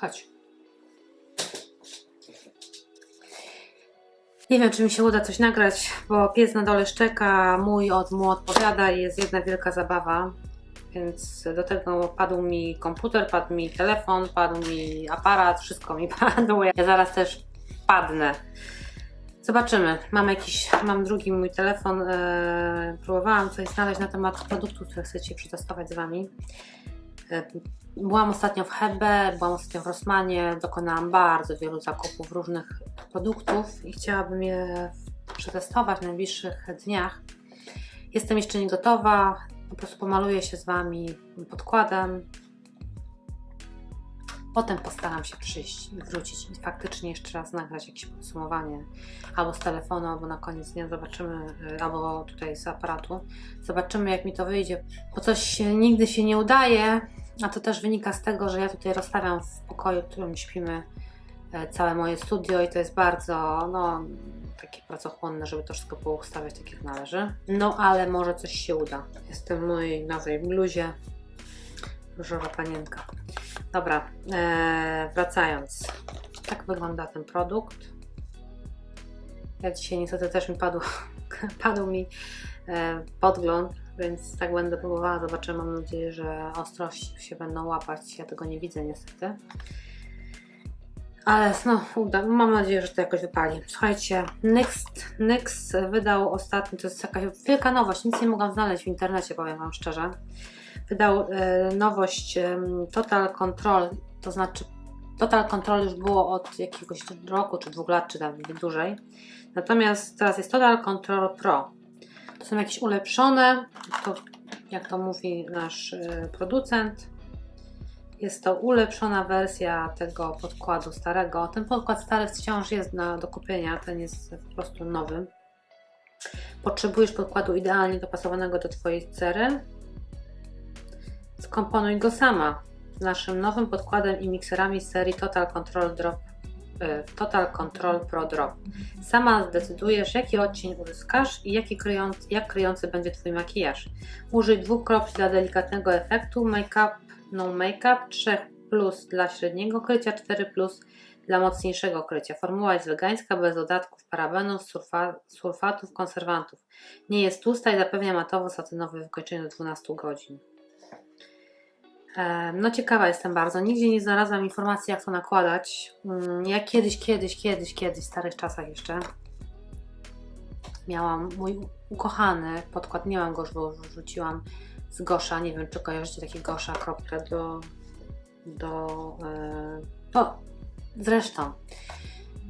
Chodź. Nie wiem, czy mi się uda coś nagrać, bo pies na dole szczeka, mój od mu odpowiada i jest jedna wielka zabawa. Więc do tego padł mi komputer, padł mi telefon, padł mi aparat, wszystko mi padło. Ja zaraz też padnę. Zobaczymy. Mam jakiś, mam drugi mój telefon. E, próbowałam coś znaleźć na temat produktów, które chcecie przetestować z Wami. E, byłam ostatnio w Hebe, byłam ostatnio w Rossmanie, dokonałam bardzo wielu zakupów różnych produktów i chciałabym je przetestować w najbliższych dniach. Jestem jeszcze nie gotowa, po prostu pomaluję się z Wami podkładem. Potem postaram się przyjść i wrócić i faktycznie jeszcze raz nagrać jakieś podsumowanie albo z telefonu, albo na koniec dnia zobaczymy, y, albo tutaj z aparatu. Zobaczymy, jak mi to wyjdzie, bo coś się, nigdy się nie udaje, a to też wynika z tego, że ja tutaj rozstawiam w pokoju, w którym śpimy, e, całe moje studio i to jest bardzo, no, takie pracochłonne, żeby to wszystko poustawiać tak jak należy. No, ale może coś się uda. Jestem w mojej nowej bluzie. Różowa panienka. Dobra, e, wracając. Tak wygląda ten produkt. Ja dzisiaj niestety też mi padł, padł mi e, podgląd, więc tak będę próbowała. Zobaczymy. Mam nadzieję, że ostrość się będą łapać. Ja tego nie widzę niestety. Ale no, uda. Mam nadzieję, że to jakoś wypali. Słuchajcie, NYX, NYX wydał ostatnio, to jest jakaś wielka nowość, nic nie mogłam znaleźć w internecie, powiem Wam szczerze. Wydał e, nowość Total Control, to znaczy Total Control już było od jakiegoś roku, czy dwóch lat, czy nawet dłużej. Natomiast teraz jest Total Control Pro. To są jakieś ulepszone, to, jak to mówi nasz e, producent, jest to ulepszona wersja tego podkładu starego. Ten podkład stary wciąż jest na, do kupienia, ten jest po prostu nowy. Potrzebujesz podkładu idealnie dopasowanego do Twojej cery. Skomponuj go sama z naszym nowym podkładem i mikserami z serii Total Control Drop y, Total Control Pro Drop. Sama zdecydujesz, jaki odcień uzyskasz i jaki kryjący, jak kryjący będzie Twój makijaż. Użyj dwóch kropli dla delikatnego efektu, make-up no make-up, 3 plus dla średniego krycia, 4 plus dla mocniejszego krycia. Formuła jest wegańska, bez dodatków parabenów, sulfa, sulfatów, konserwantów. Nie jest tłusta i zapewnia matowo-satynowe wykończenie do 12 godzin. E, No ciekawa jestem bardzo. Nigdzie nie znalazłam informacji, jak to nakładać. Mm, Ja kiedyś, kiedyś, kiedyś, kiedyś, w starych czasach jeszcze miałam mój ukochany podkład. Nie mam go już, bo wrzuciłam z Gosza. Nie wiem, czy kojarzycie takie Gosza krople do. do. E, zresztą.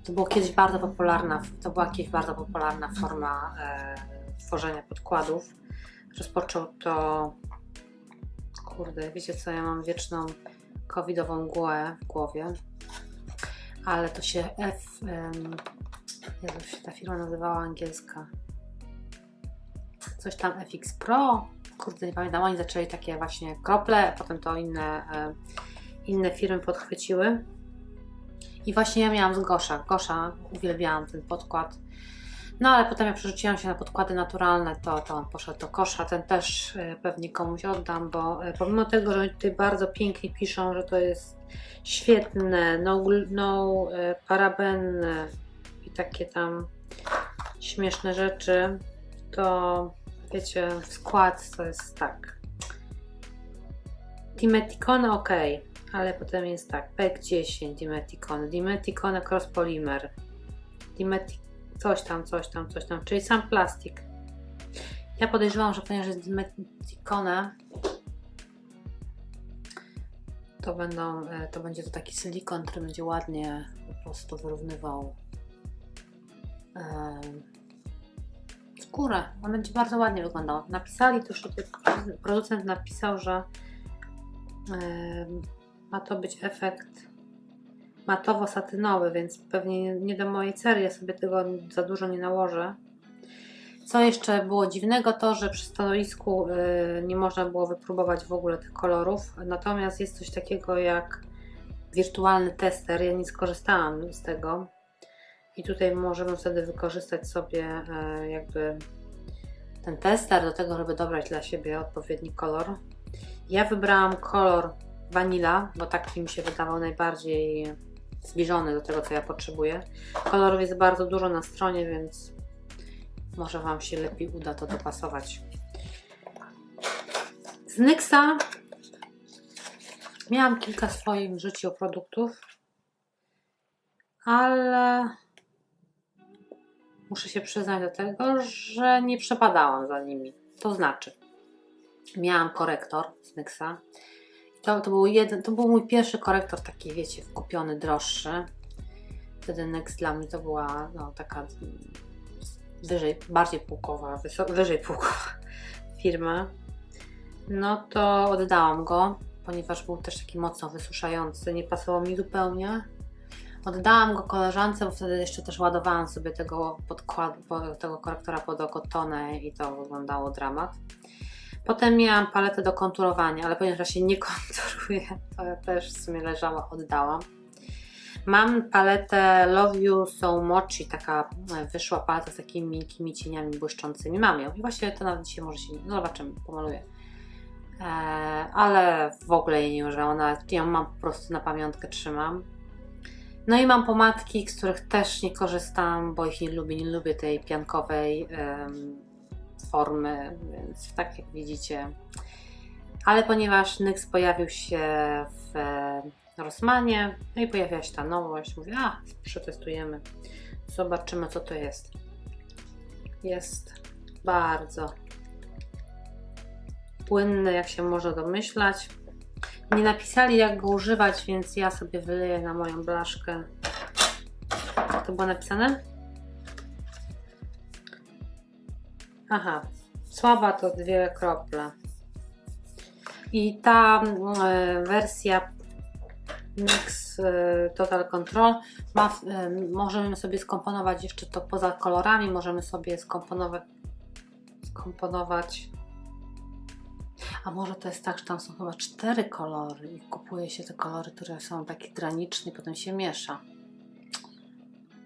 To było kiedyś bardzo popularna, to była kiedyś bardzo popularna forma e, tworzenia podkładów. Rozpoczął to. Kurde, wiecie co, ja mam wieczną covidową mgłę w głowie, ale to się F. Um, jak się ta firma nazywała angielska? Coś tam FX Pro, kurde nie pamiętam, oni zaczęli takie właśnie krople, potem to inne, inne firmy podchwyciły. I właśnie ja miałam z Gosza. Gosza, uwielbiałam ten podkład. No ale potem jak przerzuciłam się na podkłady naturalne, to, to on poszedł do kosza. Ten też e, pewnie komuś oddam, bo e, pomimo tego, że oni tutaj bardzo pięknie piszą, że to jest świetne, no, no e, parabenne i takie tam śmieszne rzeczy, to wiecie, skład to jest tak. Dimeticone ok, ale potem jest tak. PEG 10 Dimeticone, Dimeticone Cross Polymer, Dimetic coś tam, coś tam, coś tam, czyli sam plastik. Ja podejrzewam, że ponieważ jest Dimeticone, to, będą, e, to będzie to taki silikon, który będzie ładnie po prostu wyrównywał em, skórę. On będzie bardzo ładnie wyglądał. Napisali też tutaj, producent napisał, że em, ma to być efekt matowo-satynowy, więc pewnie nie, do mojej cery, ja sobie tego za dużo nie nałożę. Co jeszcze było dziwnego, to że przy stanowisku y, nie można było wypróbować w ogóle tych kolorów, natomiast jest coś takiego jak wirtualny tester, ja nie skorzystałam z tego i tutaj możemy wtedy wykorzystać sobie y, jakby ten tester do tego, żeby dobrać dla siebie odpowiedni kolor. Ja wybrałam kolor Vanilla, bo taki mi się wydawał najbardziej zbliżony do tego, co ja potrzebuję. Kolorów jest bardzo dużo na stronie, więc może Wam się lepiej uda to dopasować. Z Nyxa miałam kilka w swoim życiu produktów, ale muszę się przyznać do tego, że nie przepadałam za nimi. To znaczy, miałam korektor z Nyxa. To, to, był jeden, to był mój pierwszy korektor, taki wiecie, kupiony, droższy. Wtedy Nyx dla mnie to była no, taka wyżej, bardziej wysoko, wyżej półkowa firma. No to oddałam go, ponieważ był też taki mocno wysuszający, nie pasował mi zupełnie. Oddałam go koleżance, bo wtedy jeszcze też ładowałam sobie tego podkładu, po- tego korektora pod oko tonę i to wyglądało dramat. Potem miałam paletę do konturowania, ale ponieważ ja się nie konturuję, to ja też w sumie leżała, oddałam. Mam paletę Love You So Mochi, taka e, wyszła paleta z takimi miękkimi cieniami błyszczącymi. Mam ją i właściwie to nawet dzisiaj może się, no zobaczymy, pomaluję. E, ale w ogóle jej nie używam, ona, ją mam po prostu na pamiątkę trzymam. No i mam pomadki, z których też nie korzystam, bo ich nie lubię, nie lubię tej piankowej formy, więc tak jak widzicie. Ale ponieważ NYX pojawił się w e, Rossmanie, no i pojawiła się ta nowość, mówię, a przetestujemy, zobaczymy co to jest. Jest bardzo płynny, jak się może domyślać. Nie napisali jak go używać, więc ja sobie wyleję na moją blaszkę. To było napisane? Aha, słaba to dwie krople. I ta e, wersja Mix e, Total Control ma, e, możemy sobie skomponować jeszcze to poza kolorami, możemy sobie skomponować skomponować a może to jest tak, że tam są chyba cztery kolory i kupuje się te kolory, które są takie graniczne i potem się miesza.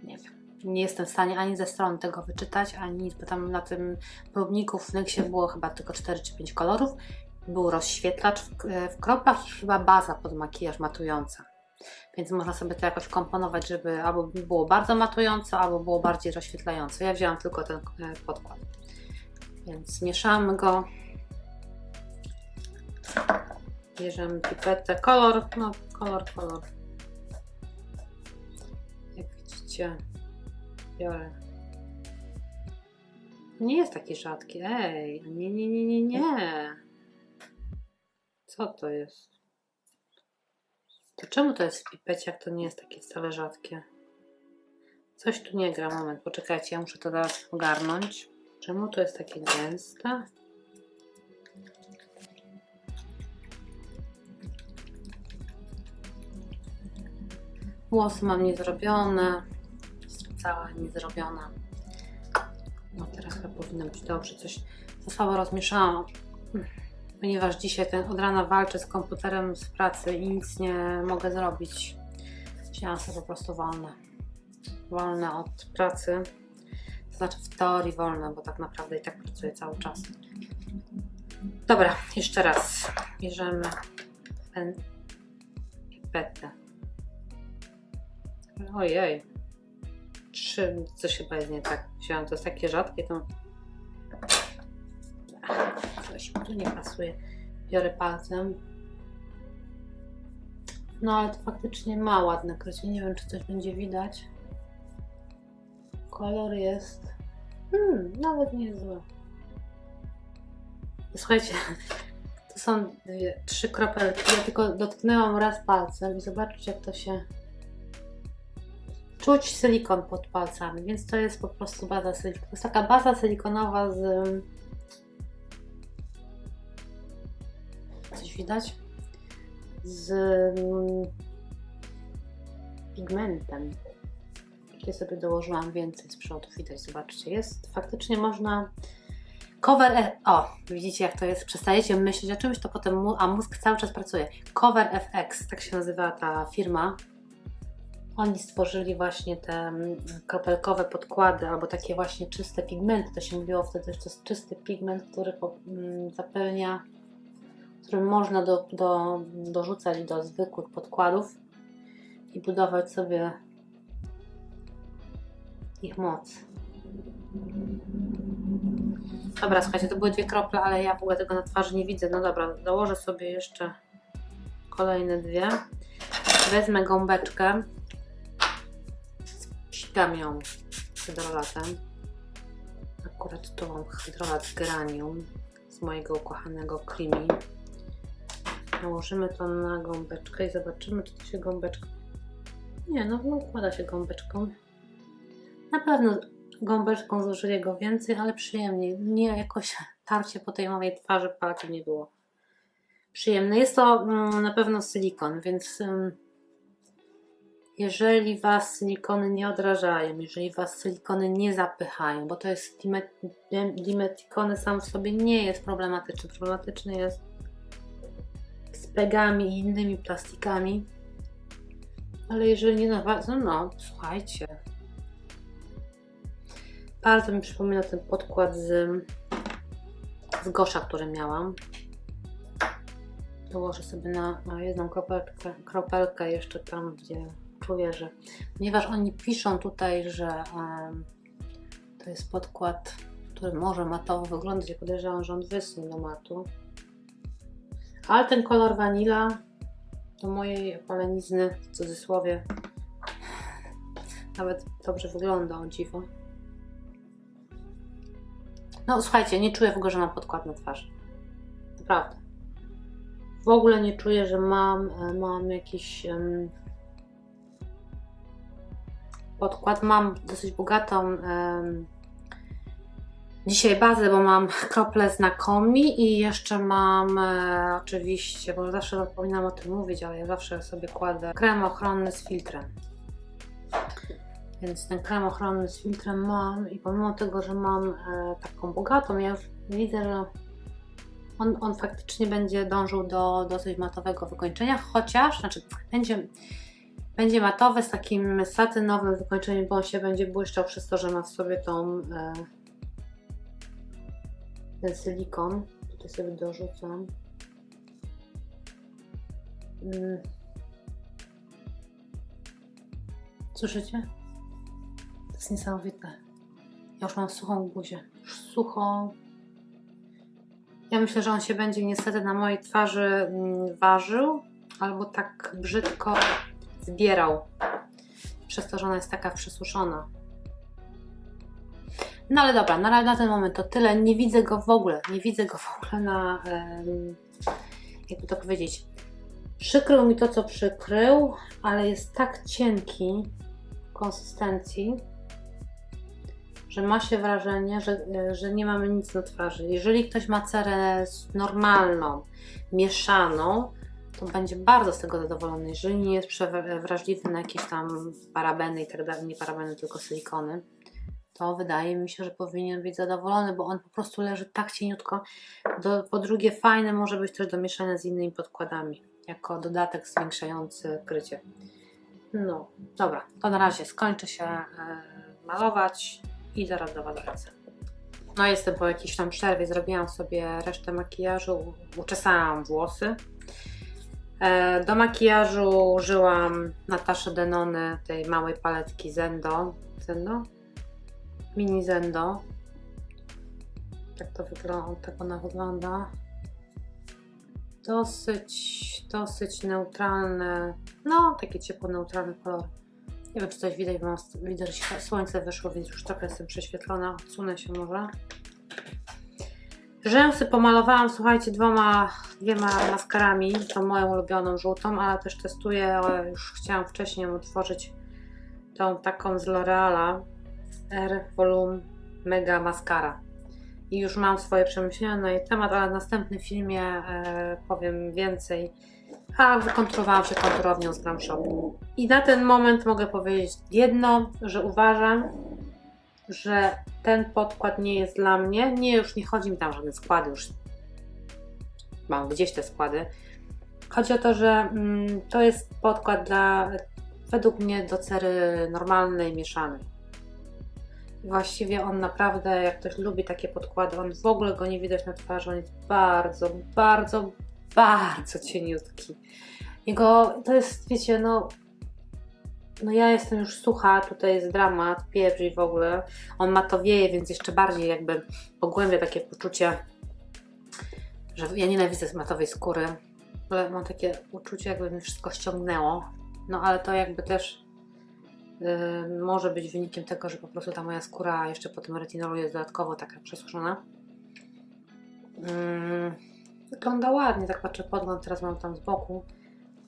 Nie wiem. Nie jestem w stanie ani ze strony tego wyczytać, ani bo tam na tym próbniku w Nexie było chyba tylko 4 czy 5 kolorów. Był rozświetlacz w, w kroplach i chyba baza pod makijaż matująca. Więc można sobie to jakoś komponować, żeby albo było bardzo matujące, albo było bardziej rozświetlające. Ja wzięłam tylko ten e, podkład. Więc mieszamy go. Bierzemy pipetę. Kolor, no kolor, kolor. Jak widzicie, biorę. Nie jest taki rzadki. Ej, nie, nie, nie, nie, nie. Co to jest? To czemu to jest w pipecie, jak to nie jest takie wcale rzadkie? Coś tu nie gra. Moment, poczekajcie, ja muszę to teraz ogarnąć. Czemu to jest takie gęste? Włosy mam niezrobione. Cała niezrobiona. No teraz chyba powinno być dobrze. Coś za słabo rozmieszałam. Ponieważ dzisiaj ten od rana walczę z komputerem z pracy i nic nie mogę zrobić. Wzięłam sobie po prostu wolne. Wolne od pracy. To znaczy w teorii wolne, bo tak naprawdę i tak pracuję cały czas. Dobra, jeszcze raz. Bierzemy ten pipetę. Ojej. Trzy, coś chyba jest nie tak. Wziąłem, to jest takie rzadkie, to... Ach, Coś tu nie pasuje. Biorę palcem. No ale to faktycznie ma ładne krycie. Nie wiem, czy coś będzie widać. Kolor jest... Hmm, nawet nie jest zły. Słuchajcie, to są dwie, trzy kropelki. Ja tylko dotknęłam raz palcem i zobaczcie, jak to się czuć silikon pod palcami, więc to jest po prostu baza silikonowa. To jest taka baza silikonowa z. Coś widać? Z mm, pigmentem. Tutaj sobie dołożyłam więcej z przodu, widać, zobaczcie. Jest faktycznie można. Cover. F... O, widzicie jak to jest? Przestajecie myśleć o czymś, to potem. A mózg cały czas pracuje. Cover FX, tak się nazywa ta firma. Oni stworzyli właśnie te mm, kropelkowe podkłady, albo takie właśnie czyste pigmenty. To się mówiło wtedy, że to jest czysty pigment, który mm, zapełnia którym można do, do, dorzucać do zwykłych podkładów i budować sobie ich moc. Dobra, słuchajcie, to były dwie krople, ale ja w ogóle tego na twarzy nie widzę. No dobra, dołożę sobie jeszcze kolejne dwie. Wezmę gąbeczkę, psikam ją hydrolatem. Akurat tu mam hydrolat granium z mojego ukochanego Creamy. Nałożymy to na gąbeczkę i zobaczymy, czy to się gąbeczka... Nie, no układa się gąbeczką. Na pewno gąbeczką zużyję go więcej, ale przyjemniej. Nie jakoś tarcie po tej mojej twarzy palcem nie było. Przyjemne. Jest to mm, na pewno silikon, więc ym, jeżeli Was silikony nie odrażają, jeżeli Was silikony nie zapychają, bo to jest dimet- dim- dimetikony sam w sobie nie jest problematyczny. Problematyczny jest z pegami i innymi plastikami. Ale jeżeli nie na Was, no, no słuchajcie. Bardzo mi przypomina ten podkład z, z Gosza, który miałam. Dołożę sobie na, na jedną kropelkę, kropelkę jeszcze tam, gdzie czuję, że ponieważ oni piszą tutaj, że em, to jest podkład, który może matowo wyglądać, ja podejrzewam, że on wysnie do matu. Ale ten kolor wanila do mojej opalenizny, w cudzysłowie, nawet dobrze wygląda, o dziwo. No słuchajcie, nie czuję w ogóle, że mam podkład na twarzy. Naprawdę. W ogóle nie czuję, że mam, e, mam jakiś em, podkład. Mam dosyć bogatą dzisiaj bazę, bo mam krople z Nakomi i jeszcze mam e, oczywiście, bo zawsze zapominam o tym mówić, ale ja zawsze sobie kładę krem ochronny z filtrem. Więc ten krem ochronny z filtrem mam i pomimo tego, że mam e, taką bogatą, ja już widzę, że on, on faktycznie będzie dążył do dosyć matowego wykończenia, chociaż, znaczy będzie, będzie matowy z takim satynowym wykończeniem, bo on się będzie błyszczał przez to, że ma w sobie tą e, ten silikon. Tutaj sobie dorzucam. Mm. Słyszycie? To jest niesamowite. Ja już mam suchą buzię. Już suchą. Ja myślę, że on się będzie niestety na mojej twarzy mm, ważył albo tak brzydko zbierał. Przez to, że ona jest taka przesuszona. No ale dobra, na, na ten moment to tyle. Nie widzę go w ogóle. Nie widzę go w ogóle na. jakby to powiedzieć. Przykrył mi to, co przykrył, ale jest tak cienki w konsystencji, że ma się wrażenie, że, że nie mamy nic na twarzy. Jeżeli ktoś ma cerę normalną, mieszaną, to będzie bardzo z tego zadowolony. Jeżeli nie jest wrażliwy na jakieś tam parabeny i tak dalej, nie parabeny, tylko silikony, to wydaje mi się, że powinien być zadowolony, bo on po prostu leży tak cieniutko. Do, po drugie, fajne może być też do mieszania z innymi podkładami, jako dodatek zwiększający krycie. No, dobra, to na razie skończę się e, malować i zaraz do Was wrócę. No, jestem po jakiejś tam przerwie, zrobiłam sobie resztę makijażu, uczesałam włosy. E, do makijażu użyłam Nataszy Denony, tej małej paletki Zendo. Zendo? Mini Zendo. Tak to wygląda, tak ona wygląda. Dosyć, dosyć neutralne, no takie ciepło neutralne kolory. Nie wiem, czy coś widać, bo widzę, że słońce wyszło, więc już trochę jestem prześwietlona. Odsunę się może. Rzęsy pomalowałam, słuchajcie, dwoma, dwiema maskarami, tą moją ulubioną żółtą, ale też testuję, już chciałam wcześniej otworzyć tą taką z L'Oreala R Volume Mega Mascara. I już mam swoje przemyślenia na jej temat, ale w następnym filmie e, powiem więcej. A wykonturowałam się konturownią z Gram. I na ten moment mogę powiedzieć jedno, że uważam, że ten podkład nie jest dla mnie. Nie, już nie chodzi mi tam żadne składy, już mam gdzieś te składy. Chodzi o to, że mm, to jest podkład dla, według mnie, do cery normalnej, mieszanej. Właściwie on naprawdę, jak ktoś lubi takie podkłady, on w ogóle go nie widać na twarzy, on jest bardzo, bardzo, bardzo cieniutki. Jego, to jest, wiecie, no, no ja jestem już sucha, tutaj jest dramat, pieprz i w ogóle. On matowieje, więc jeszcze bardziej jakby pogłębia takie poczucie, że ja nienawidzę matowej skóry, ale mam takie uczucie, jakby mi wszystko ściągnęło. No ale to jakby też yy, może być wynikiem tego, że po prostu ta moja skóra jeszcze po tym retinolu jest dodatkowo taka przesuszona. Yy, wygląda ładnie, tak patrzę podgląd, teraz mam tam z boku.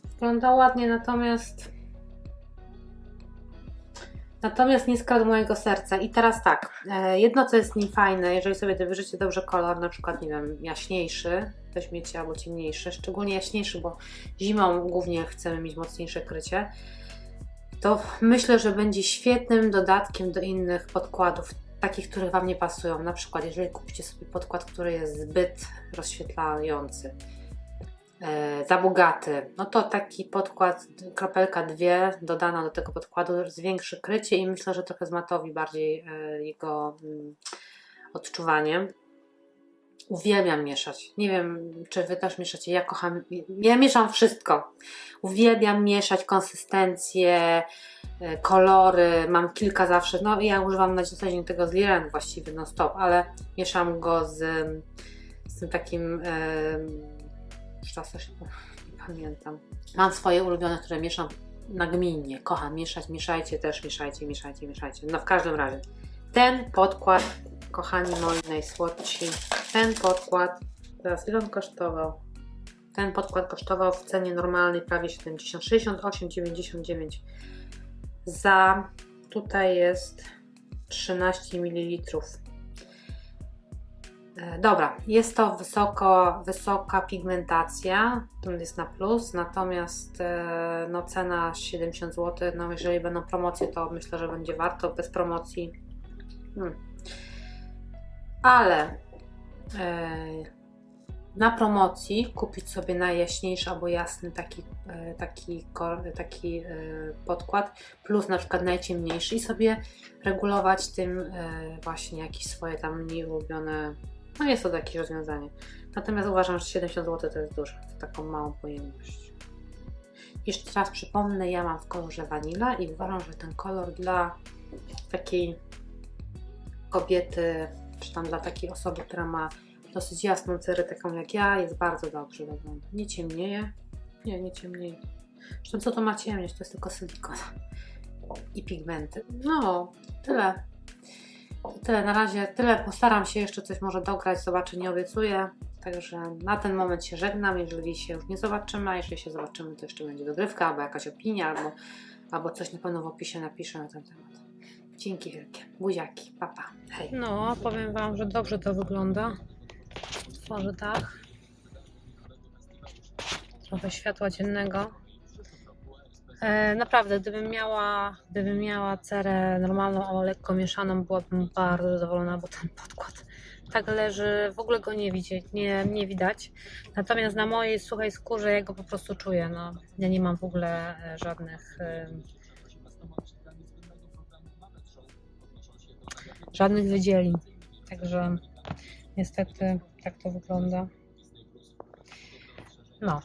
Wygląda ładnie, natomiast Natomiast nie skradł mojego serca. I teraz tak, e, jedno co jest niefajne, jeżeli sobie wybierzecie dobrze kolor, na przykład, nie wiem, jaśniejszy, weźmiecie albo ciemniejszy, szczególnie jaśniejszy, bo zimą głównie chcemy mieć mocniejsze krycie, to myślę, że będzie świetnym dodatkiem do innych podkładów, takich, które Wam nie pasują. Na przykład, jeżeli kupicie sobie podkład, który jest zbyt rozświetlający, za bogaty, no to taki podkład, kropelka dwie dodana do tego podkładu zwiększy krycie i myślę, że trochę zmatowi bardziej e, jego mm, odczuwanie. Uwielbiam mieszać. Nie wiem, czy Wy też mieszacie. Ja kocham, ja mieszam wszystko. Uwielbiam mieszać konsystencje, e, kolory. Mam kilka zawsze. No ja używam na dzień tego z Liren właściwie non stop, ale mieszam go z, z tym takim już czas też nie pamiętam. Mam swoje ulubione, które mieszam nagminnie. Kocham mieszać, mieszajcie też, mieszajcie, mieszajcie, mieszajcie. No w każdym razie. Ten podkład, kochani moi najsłodsi, ten podkład, teraz ile on kosztował? Ten podkład kosztował w cenie normalnej prawie 70, 68,99 za, tutaj jest 13 ml. E, Dobra, jest to wysoko, wysoka pigmentacja, to jest na plus, natomiast e, no, cena 70 zł, no jeżeli będą promocje, to myślę, że będzie warto, bez promocji. Hmm. Ale e, na promocji kupić sobie najjaśniejszy albo jasny taki, taki, taki podkład, plus na przykład najciemniejszy i sobie regulować tym właśnie jakieś swoje tam mniej ulubione no jest to jakieś rozwiązanie. Natomiast uważam, że 70 zł to jest dużo, za taką małą pojemność. Jeszcze raz przypomnę, ja mam w kolorze wanila i uważam, że ten kolor dla takiej kobiety, czy tam dla takiej osoby, która ma dosyć jasną cerę, taką jak ja, jest bardzo dobrze wygląda. Nie ciemnieje. Nie, nie ciemnieje. Zresztą co to ma ciemnieć? To jest tylko silikon i pigmenty. No, tyle. Tyle na razie, tyle postaram się jeszcze coś może dograć, zobaczę, nie obiecuję. Także na ten moment się żegnam, jeżeli się już nie zobaczymy, a jeżeli się zobaczymy, to jeszcze będzie dogrywka, albo jakaś opinia, albo, albo coś na pewno w opisie napiszę na ten temat. Dzięki wielkie. Buziaki. Papa. Hej. No, powiem Wam, że dobrze to wygląda. Tworzę dach. Trochę światła dziennego. E, naprawdę, gdybym miała, gdybym miała cerę normalną, ale lekko mieszaną, byłabym bardzo zadowolona, bo ten podkład tak leży, w ogóle go nie widzieć, nie, nie widać. Natomiast na mojej suchej skórze ja go po prostu czuję. No, ja nie mam w ogóle e, żadnych e, żadnych wydzielin. Także niestety tak to wygląda. No,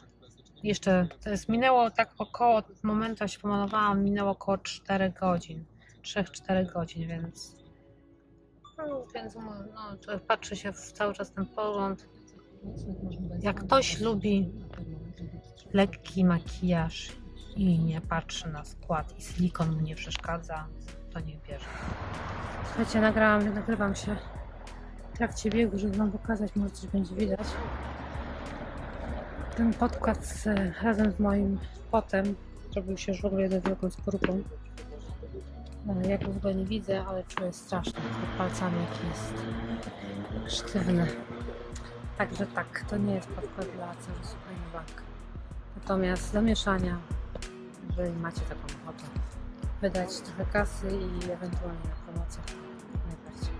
jeszcze to jest minęło tak około momentu, jak się pomalowałam, minęło około 4 godzin. 3-4 godzin, więc. No, więc no, no, to patrzy się w cały czas ten pogląd. Jak ktoś lubi lekki makijaż i nie patrzy na skład i silikon mu nie przeszkadza, to nie bierze. Słuchajcie, nagrałam, nagrywam się w trakcie biegu, żeby Wam pokazać, może coś będzie widać. Ten podkład z, razem z moim potem zrobił się już w ogóle jedną wielką skorupą. E, Ja go w ogóle nie widzę, ale czuję strasznie pod palcami, jaki jest sztywny. Także tak, to nie jest podkład dla Supreme Bank. Natomiast do mieszania, jeżeli macie taką ochotę, wydać trochę kasy i ewentualnie na promocję. Najbardziej.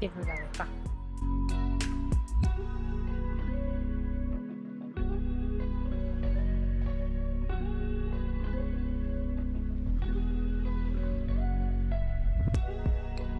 Biegnę dalej, pa.